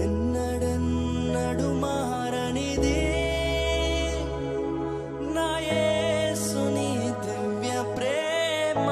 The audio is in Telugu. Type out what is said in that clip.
എന്നടന്നടു മാറണിതേ നായേ സുനി ദിവ്യ പ്രേമ